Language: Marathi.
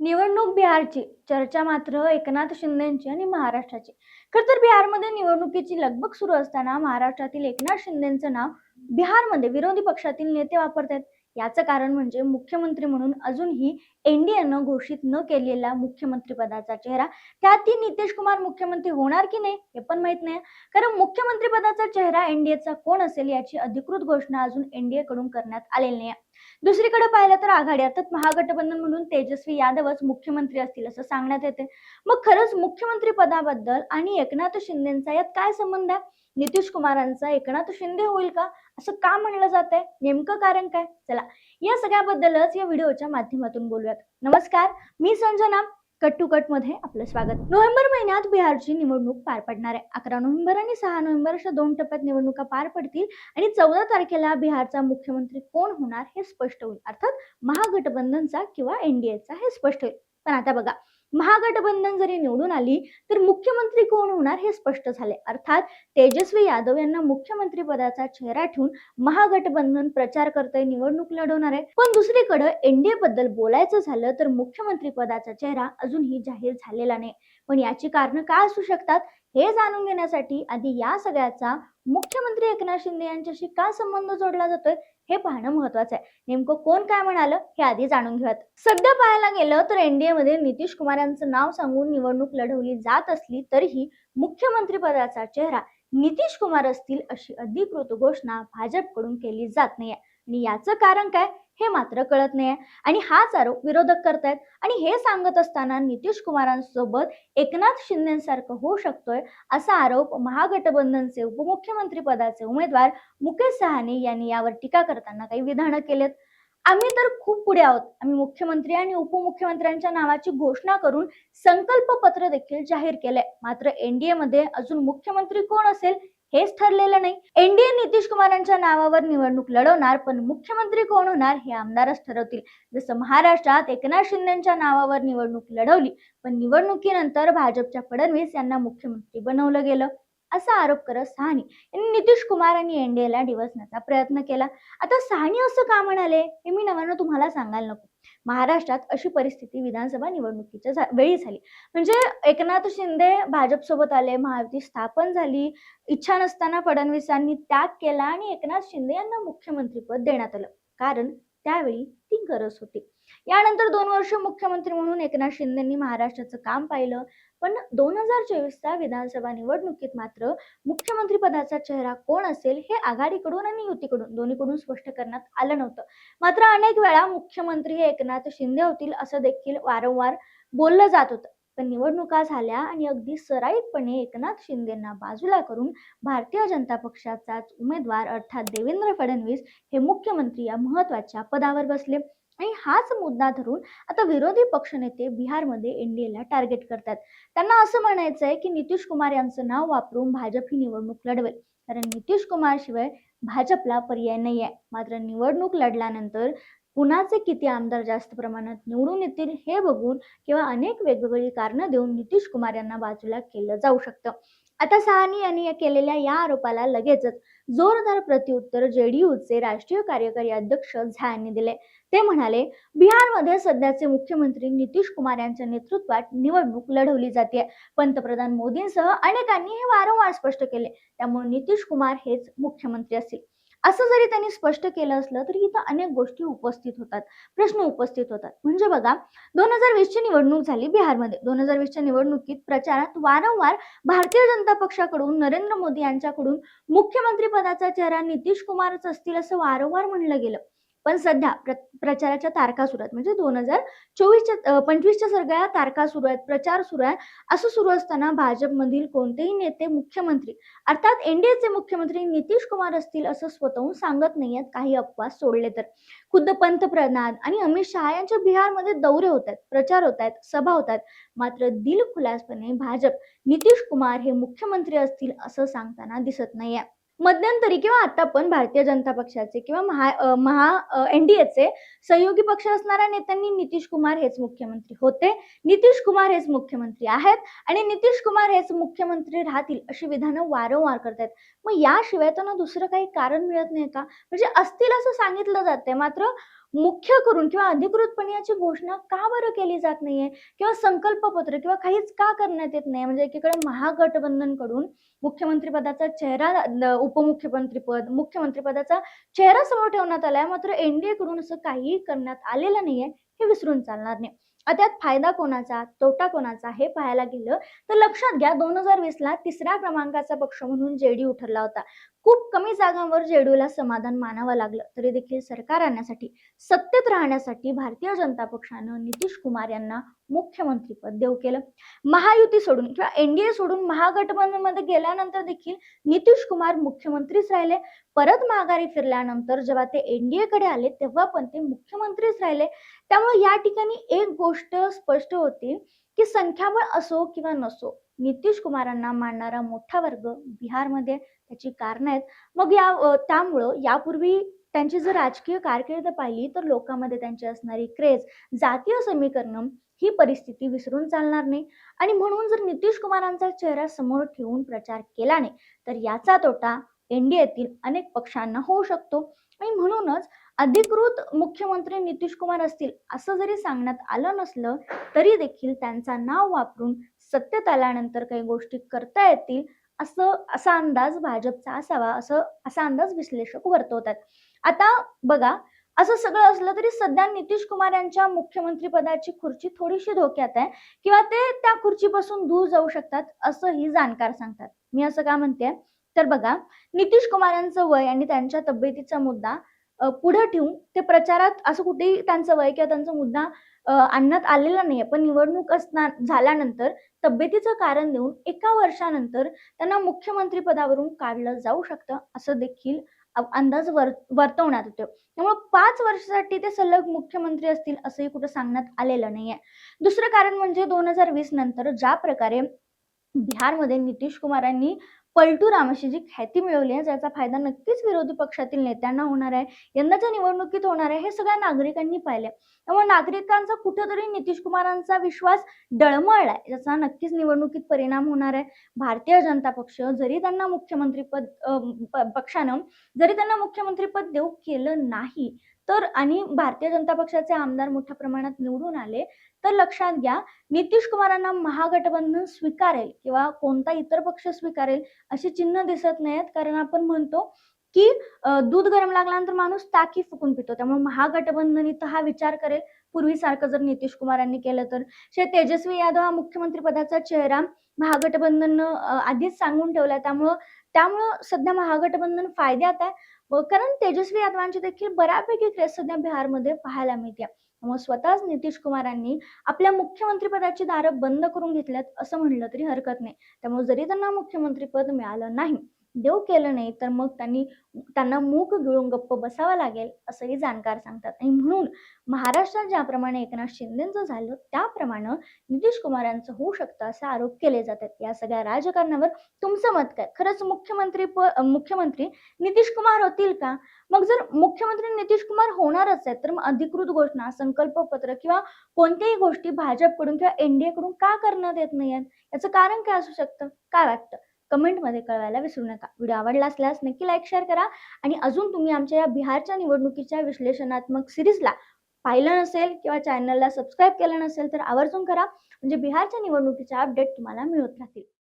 निवडणूक बिहारची चर्चा मात्र एकनाथ शिंदेची आणि महाराष्ट्राची. खर तर बिहारमध्ये निवडणुकीची लगबग सुरू असताना महाराष्ट्रातील एकनाथ शिंदेचं नाव बिहारमध्ये विरोधी पक्षातील नेते वापरतात याचं कारण म्हणजे मुख्यमंत्री म्हणून अजूनही एनडीएनं घोषित न केलेला मुख्यमंत्री पदाचा चेहरा त्यातही नितीश कुमार मुख्यमंत्री होणार की नाही हे पण माहीत नाही. कारण मुख्यमंत्री पदाचा चेहरा एनडीएचा कोण असेल याची अधिकृत घोषणा अजून एनडीए कडून करण्यात आलेली नाही दुसरीकडे पाहिलं तर आघाडी अर्थात महागठबंधन म्हणून तेजस्वी यादवच मुख्यमंत्री असतील असं सांगण्यात येते. मग खरंच मुख्यमंत्री पदाबद्दल आणि एकनाथ शिंदेचा यात काय संबंध आहे? नितीश कुमारांचा एकनाथ शिंदे होईल का? असं का म्हणलं जात आहे नेमकं कारण काय? चला या सगळ्याबद्दलच या व्हिडिओच्या माध्यमातून बोलूयात. नमस्कार मी संजना. कट टू कटमध्ये आपलं स्वागत. नोव्हेंबर महिन्यात बिहारची निवडणूक पार पडणार आहे. अकरा नोव्हेंबर आणि सहा नोव्हेंबर अशा दोन टप्प्यात निवडणुका पार पडतील आणि चौदा तारखेला बिहारचा मुख्यमंत्री कोण होणार हे स्पष्ट होईल. अर्थात महागठबंधनचा किंवा एनडीएचा हे स्पष्ट होईल. पण आता बघा महागठबंधन जरी निवडून आली तर मुख्यमंत्री कोण होणार हे स्पष्ट झाले. अर्थात तेजस्वी यादव यांना मुख्यमंत्री पदाचा चेहरा ठेवून महागठबंधन प्रचार करतोय निवडणूक लढवणार आहे. पण दुसरीकडे एनडीए बद्दल बोलायचं झालं तर मुख्यमंत्री पदाचा चेहरा अजूनही जाहीर झालेला नाही. पण याची कारण काय असू शकतात हे जाणून घेण्यासाठी आधी या सगळ्याचा मुख्यमंत्री एकनाथ शिंदे यांच्याशी का संबंध जोडला जातोय हे पाहणं महत्वाचं आहे. नेमकं कोण काय म्हणालं हे आधी जाणून घेऊयात. सध्या पाहायला गेलं तर एनडीए मध्ये नितीश कुमार यांचं नाव सांगून निवडणूक लढवली जात असली तरीही मुख्यमंत्री पदाचा चेहरा नितीश कुमार असतील अशी अधिकृत घोषणा भाजपकडून केली जात नाहीये. आणि याचं कारण काय? हे मात्र कळत नाहीये. आणि हाच आरोप विरोधक करतायत. आणि हे सांगत असताना नितीश कुमारांसोबत एकनाथ शिंदेसारखं होऊ शकतोय असा आरोप महागठबंधनचे उपमुख्यमंत्री पदाचे उमेदवार मुकेश सहानी यांनी यावर टीका करताना काही विधानं केलेत. आम्ही तर खूप पुढे आहोत. आम्ही मुख्यमंत्री आणि उपमुख्यमंत्र्यांच्या नावाची घोषणा करून संकल्प पत्र देखील जाहीर केलंय. मात्र एनडीए मध्ये अजून मुख्यमंत्री कोण असेल? हेच ठरलेलं नाही. एनडीए नितीश कुमारांच्या नावावर निवडणूक लढवणार पण मुख्यमंत्री कोण होणार हे आमदारच ठरवतील. जसं महाराष्ट्रात एकनाथ शिंदेच्या नावावर निवडणूक लढवली पण निवडणुकीनंतर भाजपच्या फडणवीस यांना मुख्यमंत्री बनवलं गेलं. असा आरोप करत सहानी यांनी नितीश कुमार आणि एनडीएला डिवसण्याचा प्रयत्न केला. आता सहानी असं का म्हणाले? हे मी नव्यानं तुम्हाला सांगायला नको. महाराष्ट्रात अशी परिस्थिती विधानसभा निवडणुकीच्या झा- वेळी झाली. म्हणजे एकनाथ शिंदे भाजपसोबत आले महायुती स्थापन झाली इच्छा नसताना फडणवीसांनी त्याग केला आणि एकनाथ शिंदे यांना मुख्यमंत्रीपद देण्यात आलं. कारण त्यावेळी ती गरज होती. यानंतर दोन वर्ष मुख्यमंत्री म्हणून एकनाथ शिंदेंनी महाराष्ट्राचं काम पाहिलं. पण दोन हजार चोवीसच्या विधानसभा निवडणुकीत मात्र मुख्यमंत्री पदाचा चेहरा कोण असेल हे आघाडीकडून आणि युतीकडून दोन्हीकडून स्पष्ट करण्यात आलं नव्हतं. मात्र अनेक वेळा मुख्यमंत्री हे एकनाथ शिंदे होतील असं देखील वारंवार बोललं जात होतं. पण निवडणुका झाल्या आणि अगदी सराईतपणे एकनाथ शिंदेंना बाजूला करून भारतीय जनता पक्षाचाच उमेदवार अर्थात देवेंद्र फडणवीस हे मुख्यमंत्री या महत्त्वाच्या पदावर बसले. आणि हाच मुद्दा धरून आता विरोधी पक्षनेते बिहारमध्ये एनडीएला टार्गेट करतात. त्यांना असं म्हणायचं आहे की नितीश कुमार यांचं नाव वापरून भाजप ही निवडणूक लढवेल. कारण नितीश कुमार शिवाय भाजपला पर्याय नाही आहे मात्र निवडणूक लढल्यानंतर कुणाचे किती आमदार जास्त प्रमाणात निवडून येतील हे बघून किंवा अनेक वेगवेगळी कारणं देऊन नितीश कुमार यांना बाजूला केलं जाऊ शकतं. आता सहानी यांनी या केलेल्या या आरोपाला लगेचच जोरदार प्रत्युत्तर जेडीयूचे राष्ट्रीय कार्यकारी अध्यक्ष झा यांनी दिले. ते म्हणाले बिहारमध्ये सध्याचे मुख्यमंत्री नितीश कुमार यांच्या नेतृत्वात निवडणूक लढवली जाते पंतप्रधान मोदींसह अनेकांनी हे वारंवार स्पष्ट केले. त्यामुळे नितीश कुमार हेच मुख्यमंत्री असतील. असं जरी त्यांनी स्पष्ट केलं असलं तरी इथं अनेक गोष्टी उपस्थित होतात. प्रश्न उपस्थित होतात. म्हणजे बघा दोन हजार वीसची निवडणूक झाली बिहारमध्ये. दोन हजार वीसच्या निवडणुकीत प्रचारात वारंवार भारतीय जनता पक्षाकडून नरेंद्र मोदी यांच्याकडून मुख्यमंत्री पदाचा चेहरा नितीश कुमारच असतील असं वारंवार म्हणलं गेलं. पण सध्या प्र प्रचाराच्या तारखा सुरू आहेत. म्हणजे दोन हजार चोवीसच्या पंचवीसच्या सगळ्या तारखा सुरू आहेत प्रचार सुरू आहे. असं सुरू असताना भाजपमधील कोणतेही नेते मुख्यमंत्री अर्थात एनडीएचे मुख्यमंत्री नितीश कुमार असतील असं स्वतःहून सांगत नाही आहेत काही अपवाद सोडले तर. खुद्द पंतप्रधान आणि अमित शहा यांच्या बिहारमध्ये दौरे होत आहेत प्रचार होत आहेत सभा होत आहेत. मात्र दिलखुलासपणे भाजप नितीश कुमार हे मुख्यमंत्री असतील असं सांगताना दिसत नाहीये. मध्यंतरी किंवा आता पण भारतीय जनता पक्षाचे किंवा महा महा एनडीएचे सहयोगी पक्ष असणाऱ्या नेत्यांनी नितीश कुमार हेच मुख्यमंत्री होते. नितीश कुमार हेच मुख्यमंत्री आहेत आणि नितीश कुमार हेच मुख्यमंत्री राहतील अशी विधानं वारंवार करतायत. मग याशिवाय त्यांना दुसरं काही कारण मिळत नाही का? म्हणजे असतील असं सांगितलं जाते मात्र मुख्य करून किंवा अधिकृतपणे याची घोषणा का बरं केली जात नाहीये? किंवा संकल्पपत्र किंवा काहीच का करण्यात येत नाही म्हणजे एकीकडे महागठबंधनकडून मुख्यमंत्री पदाचा चेहरा उपमुख्यमंत्री पद मुख्यमंत्री पदाचा चेहरा समोर ठेवण्यात आलाय. मात्र एनडीए कडून असं काहीही करण्यात आलेलं नाहीये. हे विसरून चालणार नाही. त्यात फायदा कोणाचा? तोटा कोणाचा? हे पाहायला गेलं तर लक्षात घ्या दोन हजार वीस ला तिसऱ्या क्रमांकाचा पक्ष म्हणून जेडीयू ठरला होता. खूप कमी जागांवर जेडीयूला समाधान मानावं लागलं. तरी देखील सरकार आणण्यासाठी सत्तेत राहण्यासाठी भारतीय जनता पक्षानं नितीश कुमार यांना मुख्यमंत्रीपद देऊ केलं. महायुती सोडून किंवा एनडीए सोडून महागठबंधनमध्ये गेल्यानंतर देखील नितीश कुमार मुख्यमंत्रीच राहिले. परत माघारी फिरल्यानंतर जेव्हा ते एनडीए कडे आले तेव्हा पण ते मुख्यमंत्रीच राहिले. त्यामुळे या ठिकाणी एक गोष्ट स्पष्ट होती की संख्याबळ असो किंवा नसो नितीश कुमारांना मानणारा मोठा वर्ग बिहारमध्ये त्याची कारण आहेत. मग या त्यामुळं यापूर्वी त्यांची जर राजकीय कारकीर्द पाहिली तर लोकांमध्ये त्यांची असणारी क्रेज जातीय समीकरण ही परिस्थिती विसरून चालणार नाही. आणि म्हणून जर नितीश कुमारांचा चेहरा समोर ठेवून प्रचार केला नाही तर याचा तोटा एनडीएतील अनेक पक्षांना होऊ शकतो. आणि म्हणूनच अधिकृत मुख्यमंत्री नितीश कुमार असतील असं जरी सांगण्यात आलं नसलं तरी देखील त्यांचा नाव वापरून सत्तेत आल्यानंतर काही गोष्टी करता येतील असं असा अंदाज भाजपचा असावा असं असा अंदाज विश्लेषक वर्तवतात. आता बघा असं सगळं असलं तरी सध्या नितीश कुमार यांच्या मुख्यमंत्री पदाची खुर्ची थोडीशी धोक्यात आहे किंवा ते त्या खुर्चीपासून दूर जाऊ शकतात असंही जाणकार सांगतात. मी असं का म्हणते तर बघा नितीश कुमार यांचं वय आणि त्यांच्या तब्येतीचा मुद्दा पुढे ठेवून ते प्रचारात असं कुठेही त्यांचं वय किंवा त्यांचा मुद्दा आणण्यात आलेला नाहीये. पण निवडणूक असणार झाल्यानंतर तब्येतीचं कारण देऊन एका वर्षानंतर त्यांना मुख्यमंत्री पदावरून काढलं जाऊ शकतं असं देखील अंदाज वर वर्तवण्यात येतो त्यामुळे पाच वर्षासाठी ते सलग मुख्यमंत्री असतील असंही कुठं सांगण्यात आलेलं नाहीये. दुसरं कारण म्हणजे दोन हजार वीस नंतर ज्या प्रकारे बिहारमध्ये नितीश कुमारांनी पलटू रामाशी जी ख्याती मिळवली आहे ज्याचा फायदा नक्कीच विरोधी पक्षातील नेत्यांना होणार आहे यंदाच्या निवडणुकीत होणार आहे हे सगळ्या नागरिकांनी पाहिले त्यामुळे नागरिकांचा कुठेतरी नितीश कुमारांचा विश्वास डळमळलाय ज्याचा नक्कीच निवडणुकीत परिणाम होणार आहे. भारतीय जनता पक्ष जरी त्यांना मुख्यमंत्रीपद अं, पक्षानं जरी त्यांना मुख्यमंत्रीपद देऊ केलं नाही तर आणि भारतीय जनता पक्षाचे आमदार मोठ्या प्रमाणात निवडून आले तर लक्षात घ्या नितीश कुमारांना महागठबंधन स्वीकारेल किंवा कोणता इतर पक्ष स्वीकारेल अशी चिन्ह दिसत नाहीत. कारण आपण म्हणतो की दूध गरम लागल्यानंतर माणूस टाकी फुकून पितो. त्यामुळे महागठबंधन इथं हा विचार करेल. पूर्वीसारखं जर नितीश कुमारांनी केलं तर. शे तेजस्वी यादव हा मुख्यमंत्री पदाचा चेहरा. महागठबंधन आधीच सांगून ठेवलाय. त्यामुळं त्यामुळं सध्या महागठबंधन फायद्यात आहे. कारण तेजस्वी यादवांची देखील बऱ्यापैकी क्रेज सध्या बिहारमध्ये पाहायला मिळते मग स्वतःच नितीश कुमारांनी आपल्या मुख्यमंत्रीपदाची दारं बंद करून घेतल्यात असं म्हणलं तरी हरकत नाही. त्यामुळे जरी त्यांना मुख्यमंत्रीपद मिळालं नाही देव केलं नाही तर मग त्यांनी त्यांना मूक गिळून गप्प बसावं लागेल असंही जाणकार सांगतात. आणि म्हणून महाराष्ट्रात ज्याप्रमाणे एकनाथ शिंदेचं झालं त्याप्रमाणे नितीश कुमार यांचं होऊ शकतं असे आरोप केले जातात. या सगळ्या राजकारणावर तुमचं मत काय? खरंच मुख्यमंत्री प मुख्यमंत्री नितीश कुमार होतील का? मग जर मुख्यमंत्री नितीश कुमार होणारच आहेत तर मग अधिकृत घोषणा संकल्पपत्र किंवा कोणत्याही गोष्टी भाजपकडून किंवा एनडीए कडून का करण्यात येत नाही आहेत याचं कारण काय असू शकतं? काय वाटतं? कमेंटमध्ये कळवायला विसरू नका. व्हिडिओ आवडला असल्यास नक्की लाईक शेअर करा. आणि अजून तुम्ही आमच्या या बिहारच्या निवडणुकीच्या विश्लेषणात्मक सिरीजला पाहिलं नसेल किंवा चॅनलला सबस्क्राईब केलं नसेल तर आवर्जून करा. म्हणजे बिहारच्या निवडणुकीच्या अपडेट तुम्हाला मिळत राहतील.